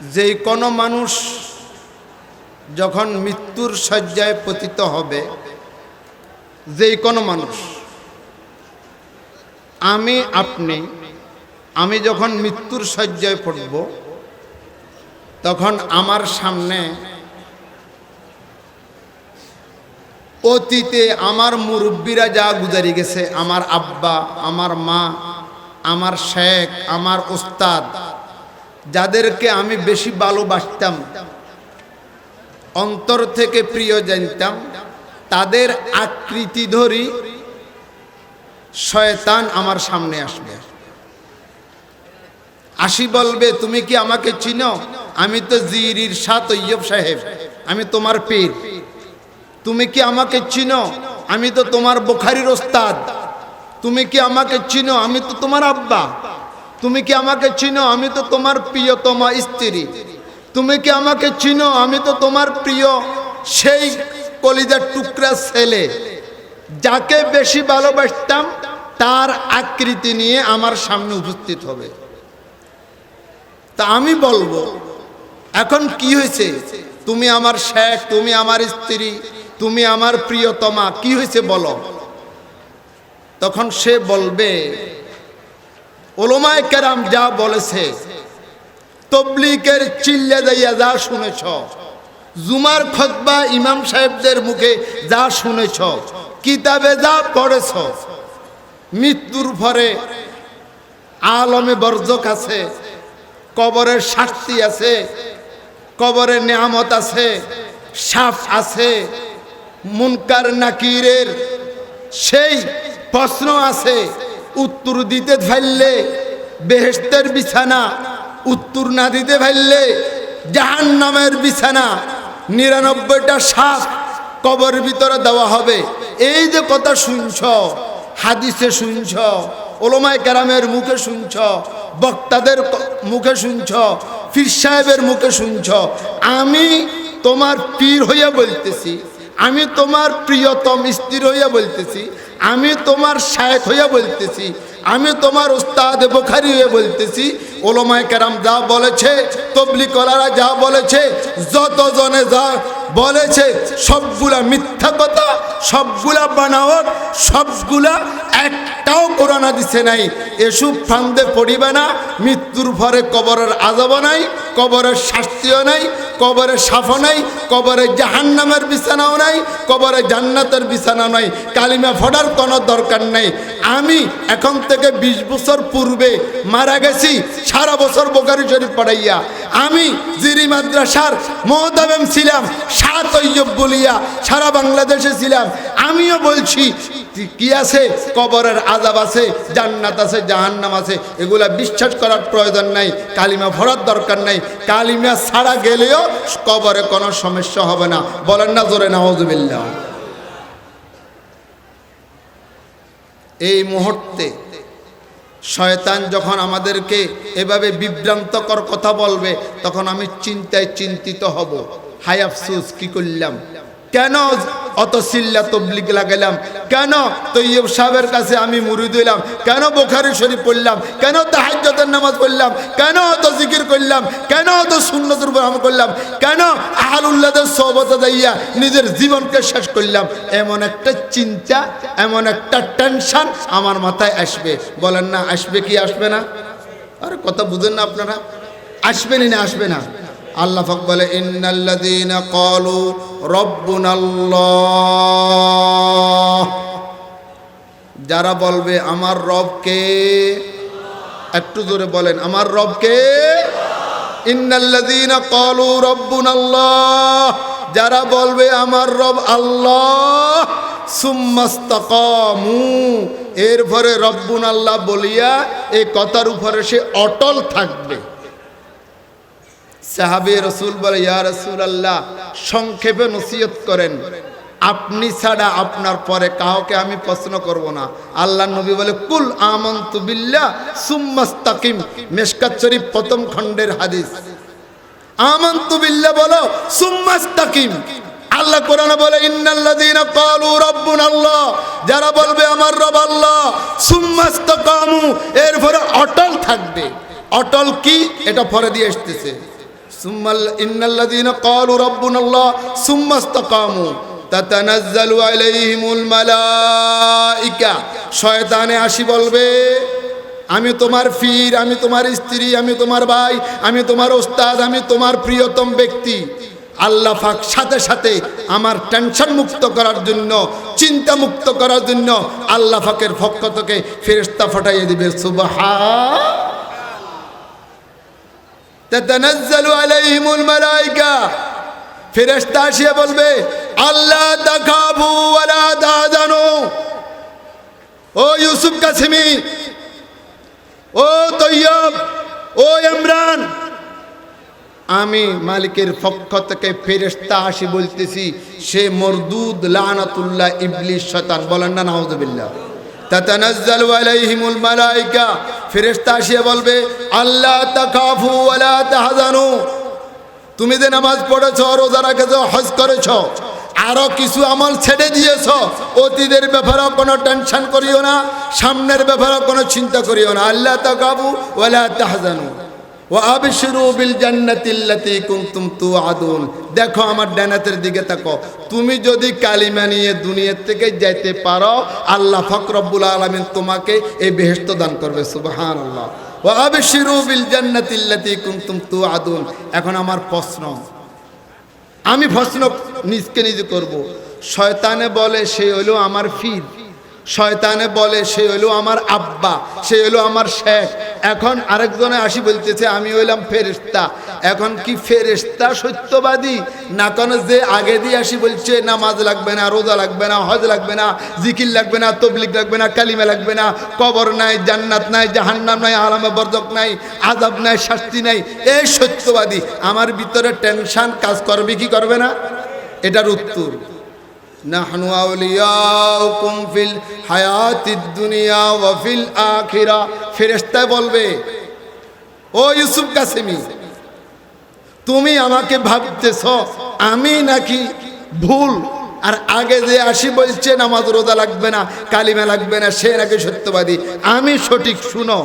যেই কোনো মানুষ যখন মৃত্যুর শয্যায় পতিত হবে, যেই কোনো মানুষ, আমি, আপনি, আমি যখন মৃত্যুর শয্যায় পড়ব, তখন আমার সামনে অতীতে আমার মুরব্বীরা যা গুজারি গেছে, আমার আব্বা, আমার মা, আমার শেখ, আমার ওস্তাদ যাদেরকে আমি বেশি ভালোবাসতাম, অন্তর থেকে প্রিয় জানতাম, তাদের আকৃতি ধরি শয়তান আমার সামনে আসবে। আসি বলবে, তুমি কি আমাকে চিনো? আমি তো জিরির সাত তৈয়ব সাহেব, আমি তোমার পীর। তুমি কি আমাকে চিনো? আমি তো তোমার বোখারির ওস্তাদ। তুমি কি আমাকে চিনো? আমি তো তোমার আব্বা। তুমি কি আমাকে চিনো? আমি তো তোমার প্রিয়তমা স্ত্রী। তুমি কি আমাকে চিনো? আমি তো তোমার প্রিয়, সেই কলিজার টুকরা ছেলে। যাকে বেশি ভালোবাসতাম, তার আকৃতি নিয়ে আমার সামনে উপস্থিত হবে। তা আমি বলব, এখন কি হয়েছে? তুমি আমার শেখ তুমি আমার স্ত্রী, তুমি আমার প্রিয়তমা, কি হয়েছে বলো? তখন সে বলবে ওলোমায় কেরাম যা বলেছে তবলিকের চিল্লে দাইয়া যা শুনেছ, জুমার খতবা ইমাম সাহেবদের মুখে যা শুনেছ, কিতাবে যা পড়েছ, মৃত্যুর পরে আলমে বর্জক আছে, কবরের শাস্তি আছে, কবরের নিয়ামত আছে, সাফ আছে, মুনকার নাকিরের সেই প্রশ্ন আছে উত্তর দিতে ফেললে বেহেস্তের বিছানা, উত্তর না দিতে ফেললে জাহান নামের বিছানা, নিরানব্বইটা সাপ কবর ভিতরে দেওয়া হবে। এই যে কথা শুনছ, হাদিসে শুনছ, ওলোমায় কেরামের মুখে শুনছ, বক্তাদের মুখে শুনছ ফির সাহেবের মুখে শুনছ, আমি তোমার পীর হইয়া বলতেছি আমি তোমার প্রিয়তম স্ত্রী হইয়া বলতেছি, আমি তোমার শায়েক হইয়া বলতেছি, আমি তোমার উস্তাদ বোখারি হয়ে বলতেছি, ওলোমায় কেরাম যা বলেছে তবলি কলারা যা বলেছে, যতজনে যা বলেছে, সবগুলা মিথ্যা কথা, সবগুলা বানাওয়ার সবগুলা একটাও কোরআনা দিছে নাই। এসব ফান্দে পড়িবে না, মৃত্যুর ভরে কবরের আজাব নাই, কবরের শাস্তিও নাই কবরে সাফ নাই, কবরে জাহান্নামের বিছানাও নাই, কবরে জান্নাতের বিছানাও নাই। কালিমা ফোটার কোনো দরকার নেই। আমি এখন থেকে ২০ বছর পূর্বে মারা গেছি, সারা বছর বোকারি শরীফ পড়াইয়া। আমি জিরি মাদ্রাসার মহতাবেম ছিলাম সাত ঐয়ব বলিয়া সারা বাংলাদেশে ছিলাম। আমিও বলছি কি আছে? কবরের আজাব আছে, জান্নাত আছে, জাহান্নাম আছে। এগুলা বিশ্বাস করার প্রয়োজন নাই, কালিমা ভরার দরকার নাই। কালিমা ছাড়া গেলেও কবরে কোনো সমস্যা হবে না। বলেন না জোরে নাওজবিল্লা এই মুহূর্তে শয়তান যখন আমাদেরকে এভাবে বিভ্রান্তকর কথা বলবে, তখন আমি চিন্তায় চিন্তিত হব। হাই আফসুস, কি করলাম? কেন অত সিল্লা তবলিক লাগাইলাম। কেন? তৈয়ব সাহেবের কাছে আমি মুড়ি দিলাম। কেন বোখারি শরীফ পড়লাম? কেন তাহাজ্জতের নামাজ পড়লাম? কেন অত জিকির করলাম? কেন অত সুন্নতুর আমল করলাম? কেন আহালুল্লাদের সহবত দাইয়া নিজের জীবনকে শেষ করলাম? এমন একটা চিন্তা, এমন একটা টেনশন আমার মাথায় আসবে। বলেন না, আসবে কি, আসবে না? আরে কথা বুঝেন না আপনারা। আসবেনই না আসবে না। আল্লাহ পাক বলে, ইন্নাল্লাযীনা ক্বালু রব্বুনাল্লাহ। যারা বলবে, আমার রবকে একটু জোরে বলেন, আমার রবকে ইন্নাল্লাযীনা ক্বালু রব্বুনাল্লাহ। যারা বলবে, আমার রব আল্লাহ। সুম্মাস্তাকামু। এরপরে রব্বুন আল্লাহ বলিয়া এই কথার উপরে সে অটল থাকবে। সাহাবে রসুল বলে, ইয়া রসুল আল্লাহ সংক্ষেপে নসিহত করেন। আপনি ছাড়া আপনার পরে কাউকে আমি প্রশ্ন করব না। আল্লাহ নবী বলে, কুল আমন্তু বিল্লাহ সুম্মাস্তাকিম মেশকাত শরীফ প্রথম খণ্ডের হাদিস। আমন্তু বিল্লাহ বলো সুম্মাস্তাকিম আল্লাহ কোরআনে বলে, ইন্নাল্লাযীনা ক্বালু রাব্বুনা আল্লাহ যারা বলবে, আমার রব আল্লাহ। সুম্মাস্তাকামু এরপরে অটল থাকবে। অটল কি? এটা পরে দিয়ে আসতেছে। শয়তানে আসি বলবে, আমি তোমার ফির, আমি তোমার স্ত্রী, আমি তোমার ভাই, আমি তোমার ওস্তাদ, আমি তোমার প্রিয়তম ব্যক্তি। আল্লাহ ফাক সাথে সাথে আমার টেনশন মুক্ত করার জন্য, চিন্তা মুক্ত করার জন্য আল্লাহ ফাকের পক্ষ থেকে ফেরেস্তা ফাটাইয়ে দিবে। সুবহা তাতানাজ্জালু আলাইহিমুল মালাইকা। ফেরেশতা আসিয়া বলবে আল্লাহ তাখাবু ওয়ালা তাহজানু। ও ইউসুফ কাসিমি, ও তৈয়ব, ও ইমরান, আমি মালিকের পক্ষ থেকে ফেরেশতা আসি বলতেছি, সে মরদুদ লানাতুল্লাহ ইবলিস শয়তান, বলেন না, নাউজুবিল্লাহ। তাতানাজ্জালু আলাইহিমুল মালাইকা ফেরেশতা আসিয়া বলবে আল্লাহ তাকাফু ওয়ালা তাহাজানু। তুমি যে নামাজ পড়েছ, রোজা রাখেছ, হজ করেছ, আরও কিছু আমল ছেড়ে দিয়েছ, অতীতের ব্যাপারে কোনো টেনশন করিও না, সামনের ব্যাপারে কোনো চিন্তা করিও না। আল্লাহ তাকাবু ওয়ালা তাহজানু। ও কুনতুম দেখো আমার ডানাতের দিকে তাকো তুমি যদি কালিমা নিয়ে দুনিয়ার থেকে যাইতে পারো, আল্লাহ ফকরব্বুল আলামিন তোমাকে এই বেহেশত দান করবে, সুবহানাল্লাহ। ও আবিশরু বিল জান্নাতিল্লাতি কুনতুম তুআদুন এখন আমার প্রশ্ন, আমি প্রশ্ন নিজকে নিজে করব। শয়তানে বলে সে হলো আমার ফির শয়তানে বলে, সে হলো আমার আব্বা, সে হলো আমার শেখ। এখন আরেকজনে আসি বলতেছে, আমি হইলাম ফেরেস্তা এখন কি ফেরেস্তা সত্যবাদী? না কোনো যে আগে দিয়ে আসি বলছে, নামাজ লাগবে না, রোজা লাগবে না, হজ লাগবে না, জিকির লাগবে না তবলিক লাগবে না, কালিমা লাগবে না, কবর নাই, জান্নাত নাই, জাহান্নাম নাই, আলামে বরদক নাই আজাব নাই, শাস্তি নাই। এই সত্যবাদী, আমার ভিতরে টেনশন কাজ করবে কি করবে না? এটার উত্তর। নাহনু আউলিয়াউকুম ফিল হায়াতিদ দুনিয়া ওয়া ফিল আখিরা। ফেরেশতা বলবে, ও ইউসুফ কাসেমি, তুমি আমাকে ভাবতেছ আমি নাকি ভুল? আর আগে যে আসি বলছে, নামাজ রোজা লাগবে না, কালিমা লাগবে না, সে নাকি সত্যবাদী। আমি সঠিক, শুনো,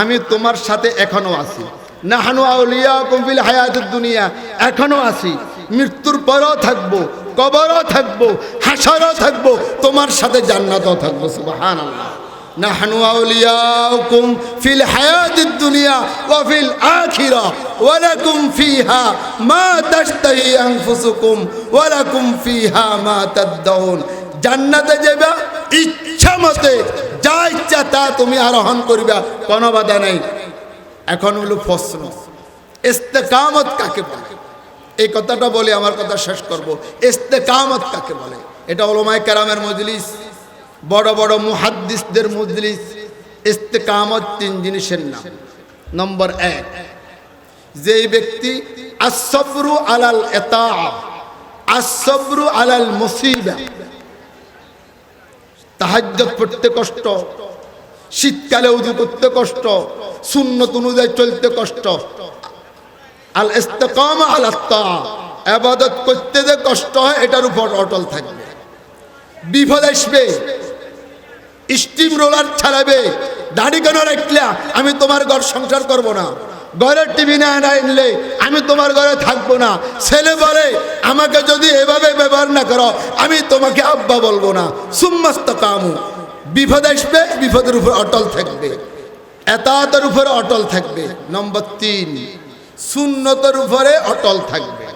আমি তোমার সাথে এখনও আছি। নাহানু আউলিয়া কম্পিল হায়াতের দুনিয়া, এখনও আছি। মৃত্যুর পরও থাকব কবরও থাকব হাসারও থাকব, তোমার সাথে জান্নাতও থাকব সুবাহান আল্লাহ ফিল মা মা জান্নাতে যাবা ইচ্ছা মতে যা ইচ্ছা তা তুমি আরোহণ করিবা, কোনো বাধা নাই। এখন হলো প্রশ্ন, ইস্তেকামত কাকে বলে? এই কথাটা বলে আমার কথা শেষ করব। ইস্তেকামত কাকে বলে? এটা ওলমায় কেরামের মজলিস, বড় বড় মুহাদ্দিসদের মজলিস। ইস্তেকামত তিন জিনিসের নাম। নম্বর এক, যেই ব্যক্তি আসবরু আলাল এতা আসবরু আলাল মুসিবা। তাহাজ্জত পড়তে কষ্ট, শীতকালে উদু করতে কষ্ট, সুন্নত অনুযায়ী চলতে কষ্ট আল ইস্তেকাম আল আত্মা আবাদত করতে যে কষ্ট হয়, এটার উপর অটল থাকবে। বিপদ আসবে। স্টিম রোলার ছাড়াবে। দাড়ি কেন রাখলে? আমি তোমার ঘর সংসার করব না। ঘরের টিভি না আনলে আমি তোমার ঘরে থাকব না। ছেলে বলে, আমাকে যদি এভাবে ব্যবহার না করো, আমি তোমাকে আব্বা বলব না। সুম্মাস্ত কামু বিপদ আসবে, বিপদের উপর অটল থাকবে। এতাতের উপরে অটল থাকবে। নম্বর তিন। শূন্যতের উপরে অটল থাকবে।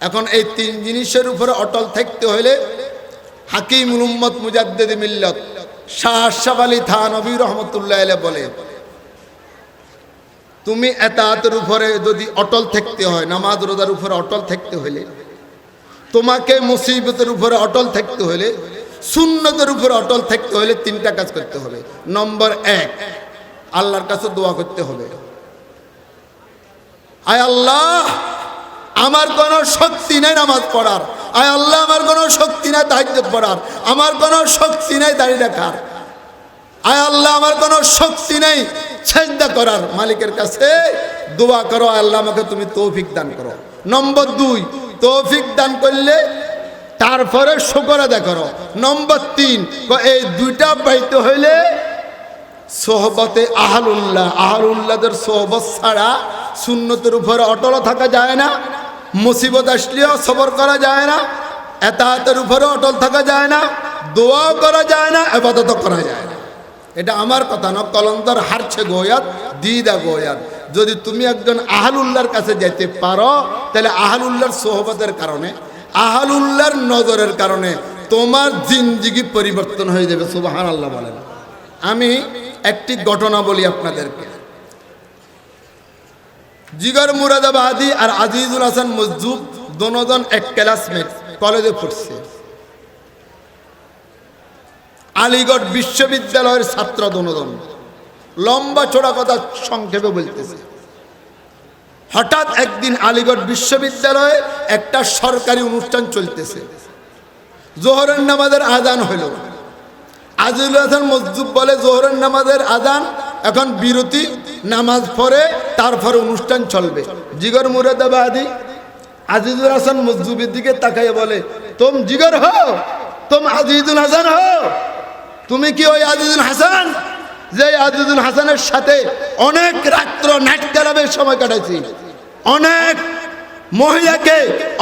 এখন এই তিন জিনিসের উপরে অটল থাকতে হলে হাকিম উম্মত মুজাদ্দেদ মিল্লত শাহ আশরাফ আলী থানবী রহমতুল্লাহ আলাইহি বলে, তুমি এতাতের উপরে যদি অটল থাকতে হয়, নামাজ রোজার উপরে অটল থাকতে হলে তোমাকে মুসিবতের উপরে অটল থাকতে হলে শূন্যতের উপরে অটল থাকতে হলে তিনটা কাজ করতে হবে। নম্বর এক, আল্লাহর কাছে দোয়া করতে হবে। আয় আল্লাহ, আমার কোনো শক্তি নাই নামাজ পড়ার। আয় আল্লাহ, আমার কোনো শক্তি নাই দায়িত্ব পড়ার। আমার কোনো শক্তি নাই দাঁড়িয়ে রাখার আয় আল্লাহ, আমার কোনো শক্তি নেই চেষ্টা করার। মালিকের কাছে দোয়া করো আল্লাহ, আমাকে তুমি তৌফিক দান করো। নম্বর দুই, তৌফিক দান করলে তারপরে শুকর আদায় করো। নম্বর তিন এই দুইটা পাইতে হইলে সোহবতে আহলুল্লাহ। আহলুল্লাহদের সোহবত ছাড়া সুন্নতের উপরে অটল থাকা যায় না, মুসিবত আসলেও সবর করা যায় না, এতাহাতের উপরে অটল থাকা যায় না, দোয়াও করা যায় না আপাতত করা যায় না। এটা আমার কথা না কলন্দর হারছে গোয়াত, দিদা গোয়াত। যদি তুমি একজন আহালুল্লাহর কাছে যেতে পারো, তাহলে আহালুল্লাহর সোহবতের কারণে, আহালুল্লাহর নজরের কারণে তোমার জিন্দিগি পরিবর্তন হয়ে যাবে সুবাহান আল্লাহ বলেন। আমি একটি ঘটনা বলি আপনাদেরকে। জিগর মুরাদাবাদি আর আজিজুল হাসান মজুব দোনোজন এক ক্লাসমেট কলেজে পড়ছে। আলিগড় বিশ্ববিদ্যালয়ের ছাত্র দোনোজন লম্বা চোড়া কথা সংক্ষেপে বলতেছে। হঠাৎ একদিন আলিগড় বিশ্ববিদ্যালয়ে একটা সরকারি অনুষ্ঠান চলতেছে। জোহরের নামাজের আজান হইল। আজিজুল হাসান মসজুব বলে, জোহরের নামাজের আজান, এখন বিরতি, নামাজ পড়ে তারপর অনুষ্ঠান চলবে। জিগর মুরাদাবাদী আজিজুল হাসান মসজুবের দিকে তাকাইয়ে বলে, তোম জিগর হো তোম আজিজুল হাসান হো তুমি কি ওই আজিজুল হাসান? যে আজিজুল হাসানের সাথে অনেক রাত্র ক্লাবের সময় কাটাইছি। অনেক মহিলাকে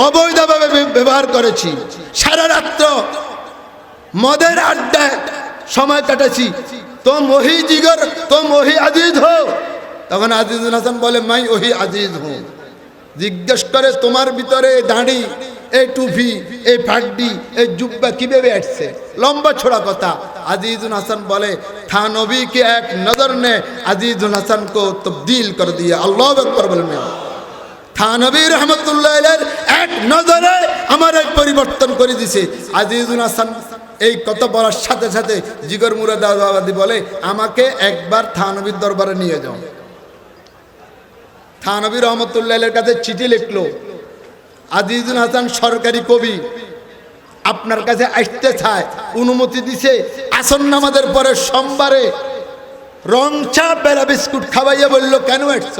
অবৈধভাবে ব্যবহার করেছি। সারা রাত্র মদের আড্ডায় সময় কাটাছি তো মহি জিগর তো মহি আজিজ হো তখন আজিজুল হাসান বলে মাই ওহি আজিজ হো জিজ্ঞেস করে তোমার ভিতরে এই দাঁড়ি এই টুপি এই ফাড্ডি এই জুব্বা কিভাবে আসছে লম্বা ছোড়া কথা আজিজুল হাসান বলে থা নবী কে এক নজর নে আজিজুল হাসান কো তবদিল कर दिया अल्लाह अकबर বলেন থানবী রহমতুল্লাহ এক নজরে আমার এক পরিবর্তন করে দিছে আজিজুল হাসান এই কথা বলার সাথে সাথে জিগর মুরাদাবাদী বলে আমাকে একবার থানবীর দরবারে নিয়ে যাও খানবির রহমতুল্লাহের কাছে চিঠি লিখলো, আজিজুল হাসান সরকারি কবি, আপনার কাছে আসতে চায়, অনুমতি দিছে আসন নামাজের পরে সোমবারে রংচা বেলা বিস্কুট খাওয়াইয়া বলল, কেন আসছ?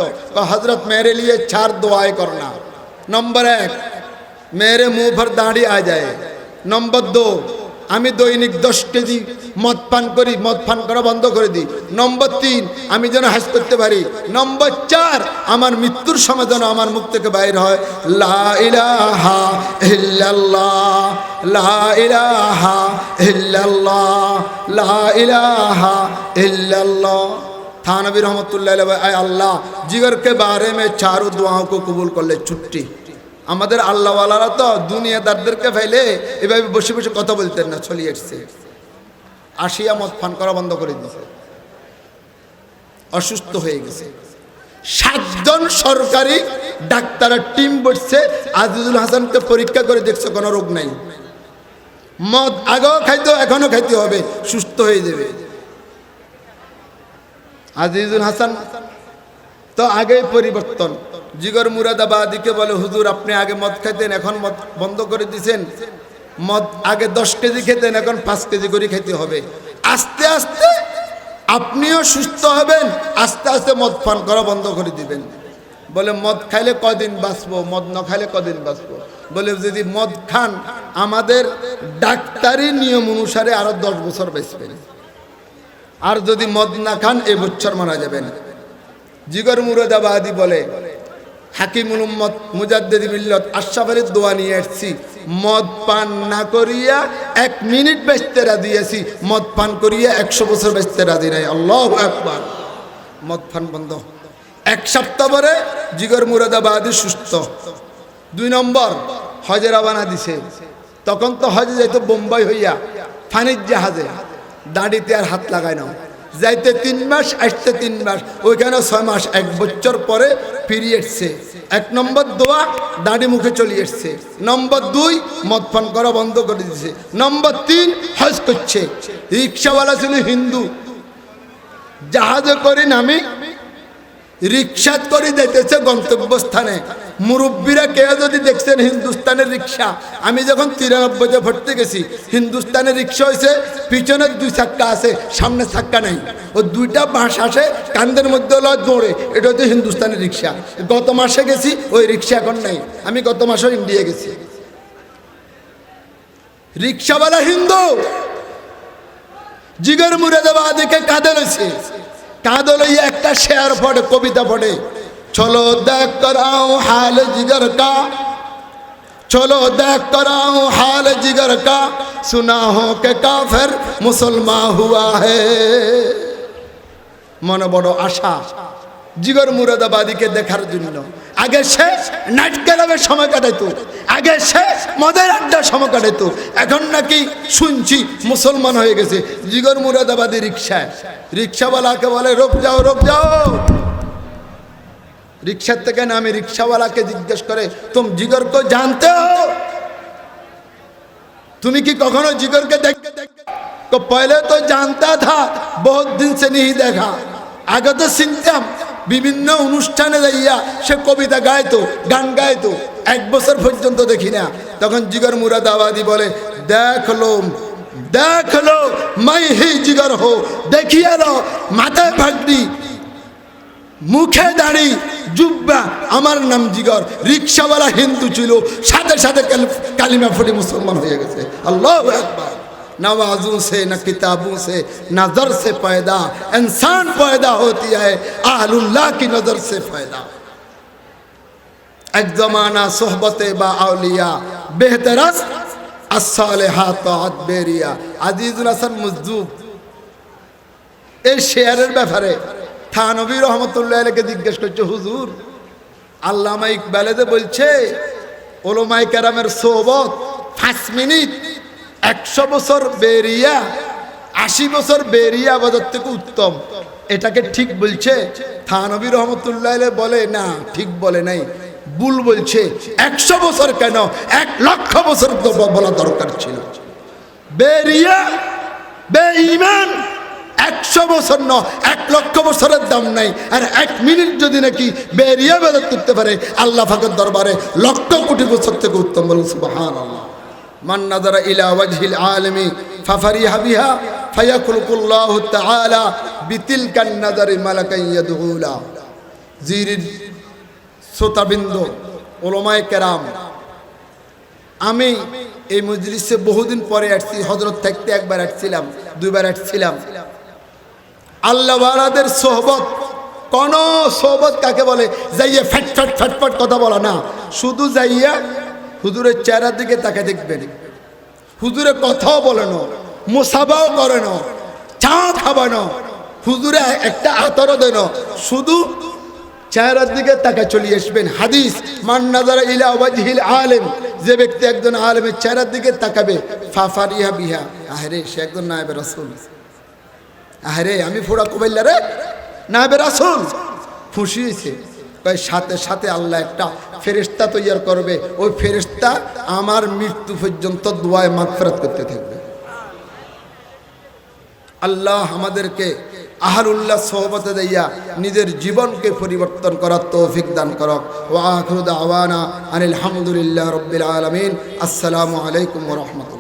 হজরত মেরে লিয়ে ছাড় দোয়ায় করনা নম্বর এক মেরে মুহভর দাঁড়িয়ে আ যায়। নম্বর দো আমি দৈনিক দশ কেজি মদ পান করি, মদ পান করা বন্ধ করে দিই। নম্বর তিন, আমি যেন হাস করতে পারি। নম্বর চার, আমার মৃত্যুর সময় যেন আমার মুখ থেকে বাইর হয়। লা ইলাহা লা ইলাহা লা ইলাহা রহমতুল্লাহ আল্লাহ, জিগরকে বারে মে চারু দোয়াও কবুল করলে ছুট্টি। আমাদের আল্লাহওয়ালারা তো দুনিয়াদারদেরকে ফেলে এভাবে বসে বসে কথা বলতেন না চলিয়ে এসছে আসিয়া মদ ফান করা বন্ধ করে দিয়েছে অসুস্থ হয়ে গেছে। সাতজন সরকারি ডাক্তারের টিম বসছে, আজিজুল হাসানকে পরীক্ষা করে দেখছে, কোনো রোগ নাই। মদ আগেও খাইতে, এখনও খাইতে হবে, সুস্থ হয়ে যাবে। আজিজুল হাসান তো আগেই পরিবর্তন। জিগর মুরাদাবাদীকে বলে, হুজুর, আপনি আগে মদ খাইতেন, এখন মদ বন্ধ করে দিছেন। মদ আগে দশ কেজি খেতেন, এখন পাঁচ কেজি করে খেতে হবে। আস্তে আস্তে আপনিও সুস্থ হবেন, আস্তে আস্তে মদ পান করা বন্ধ করে দিবেন। বলে, মদ খাইলে কদিন বাঁচবো? মদ না খাইলে কদিন বাঁচবো? বলে, যদি মদ খান, আমাদের ডাক্তারি নিয়ম অনুসারে আরও দশ বছর বাঁচবেন। আর যদি মদ না খান, এ বছর মারা যাবেন। জিগর মুরাদাবাদী বলে হাকিমুল উম্মত মুজাদ্দিদ মিল্লত আশরাফ আলীর দোয়া নিয়ে এসছি। মদ পান না করিয়া এক মিনিট বেচতে রাজি আছি। মদ পান করিয়া একশো বছর বেচতে রাজি নাই। আল্লাহ একবার মদ পান বন্ধ। এক সপ্তাহ পরে জিগর মুরাদাবাদী সুস্থ। দুই নম্বর, হজে রবানা দিছে। তখন তো হজে যাইত বোম্বাই হইয়া। ফানির জাহাজে। দাঁড়িতে আর হাত লাগায় না। যাইতে তিন মাস, আসতে তিন মাস। ওইখানে ছয় মাস, এক বছর পরে ফিরিয়ে এসছে। এক নম্বর দোয়া দাড়ি মুখে চলে এসছে। নম্বর দুই, মদ পান করা বন্ধ করে দিয়েছে নম্বর তিন, হজ করছে। রিক্সাওয়ালা ছিল হিন্দু। জাহাজে করে নামি রিক্সা করে যেতেছে গন্তব্যস্থানে। মুরব্বীরা কেউ যদি দেখছেন হিন্দুস্তানের রিক্সা, আমি যখন তিরানব্বইতে ভর্তি গেছি, হিন্দুস্তানের রিক্সা হয়েছে পিছনের দুই চাক্কা আছে, সামনে চাক্কা নাই। ও দুইটা বাঁশ আসে কান্দের মধ্যে হলো দৌড়ে। এটা হচ্ছে হিন্দুস্তানের রিক্সা। গত মাসে গেছি, ওই রিক্সা এখন নাই। আমি গত মাসেও ইন্ডিয়া গেছি। রিক্সাওয়ালা হিন্দু, জিগর মুরাদাবাদীকে কাঁদে রয়েছে। কাঁদে লইয়া একটা শেয়ার পড়ে কবিতা পড়ে চলো দেখ করাও হাল জিগর কা। চলো দেখ করাও হাল জিগর কা। সুনা হো কে কাফের, মুসলমান হুয়া হে। মনে বড় আশা। জিগর মুরাদাবাদীকে দেখার জন্য। আগে শেষ নাইট ক্লাবে সময় কাটাইতো। আগে শেষ মদের আড্ডা সময় কাটাইতো। এখন নাকি শুনছি মুসলমান হয়ে গেছে। জিগর মুরাদাবাদী রিক্সায় রিক্সাওয়ালাকে বলে, রোপ যাও রোপ যাও। রিক্সার থেকে নামে রিক্সাওয়ালাকে জিজ্ঞেস করে, তুমি জিগর কো জানতে হো? তুমি কি কখনো জিগরকে দেখতে তো পহলে তো জানতা থা, বহুত দিন সে नहीं দেখা। আগে তো চিনতাম বিভিন্ন অনুষ্ঠানে যাইয়া সে কবিতা গাইতো, গান গাইতো, এক বছর পর্যন্ত দেখি না। তখন জিগর মুরাদাবাদী বলে দেখল দেখল মাই হি জিগর হো, দেখিয়ে মাথায় ভাগড়ি মুখে দাঁড়ি জুব্বা আমার নাম জিগর রিক্সাওয়ালা হিন্দু ছিল সাথে সাথে কালিমা ফুটে মুসলমান হয়ে গেছে আল্লাহ একবার نوازوں سے نہ کتابوں سے نظر سے پیدا انسان پیدا ہوتی ہے اہل اللہ کی نظر سے پیدا ایک زمانہ صحبت با اولیاء بہترس الصالحات عد بیریا عزیز الحسن مزدوب এই শেয়ারের ব্যাপারে থানবী রহমতুল্লাহ আলীকে জিজ্ঞেস করছে, হুজুর, আল্লামা ইকবালেদে বলছে ওলোমাই কেরামের সোবত পাঁচ মিনিট, একশো বছর বেরিয়া, আশি বছর বেরিয়া আবাদত থেকে উত্তম। এটাকে ঠিক বলছে থানবী রহমতুল্লাহ বলে, না, ঠিক বলে নাই। ভুল বলছে। একশো বছর কেন? এক লক্ষ বছর বলা দরকার ছিল। বেরিয়া, বেঈমান একশো বছর ন এক লক্ষ বছরের দাম নাই। আর এক মিনিট যদি নাকি বেরিয়ে বেদত করতে পারে, আল্লাহ ফাঁকের দরবারে লক্ষ কোটি বছর থেকে উত্তম বলুন সুবাহান কেরাম, আমি এই মজলিসে বহুদিন পরে আসছি হজরত থাকতে একবার আসছিলাম, দুইবার আসছিলাম। আল্লাহওয়ালাদের সোহবত। কোন সোহবত কাকে বলে? যাইয়া ফ্যাট ফ্যাট ফ্যাটফাট কথা বলা না। শুধু যাইয়া হুজুরের চেহারার দিকে তাকে দেখবেন। হুজুরে কথাও বলে না মোসাবাও করে না, চা খাবানো হুজুরে একটা আতরও দেন শুধু চেহারার দিকে তাকে চলে আসবেন। হাদিস মান্নাদার ইলা ওয়াজহিল আলেম। যে ব্যক্তি একজন আলেমের চেহারার দিকে তাকাবে, ফাফারিহা বিহা। আহরে, সে একজন নায়েবে রাসূল। আহরে, আমি ফোড়া কুবাইল্লা রে? নায়েবে রাসূল। খুশি হয়েছে সাথে সাথে আল্লাহ একটা ফেরেশতা তৈয়ার করবে। ওই ফেরেশতা আমার মৃত্যু পর্যন্ত দোয়ায় মাগফিরাত করতে থাকবে। আল্লাহ আমাদেরকে আহারুল্লাহ সোহবতে দিয়া নিজের জীবনকে পরিবর্তন করার তৌফিক দান করক। ও আখরুদ আওয়ানা আনিল হামদুলিল্লাহ রব্বিল আলমিন। আসসালামু আলাইকুম রহমতুল্লাহ।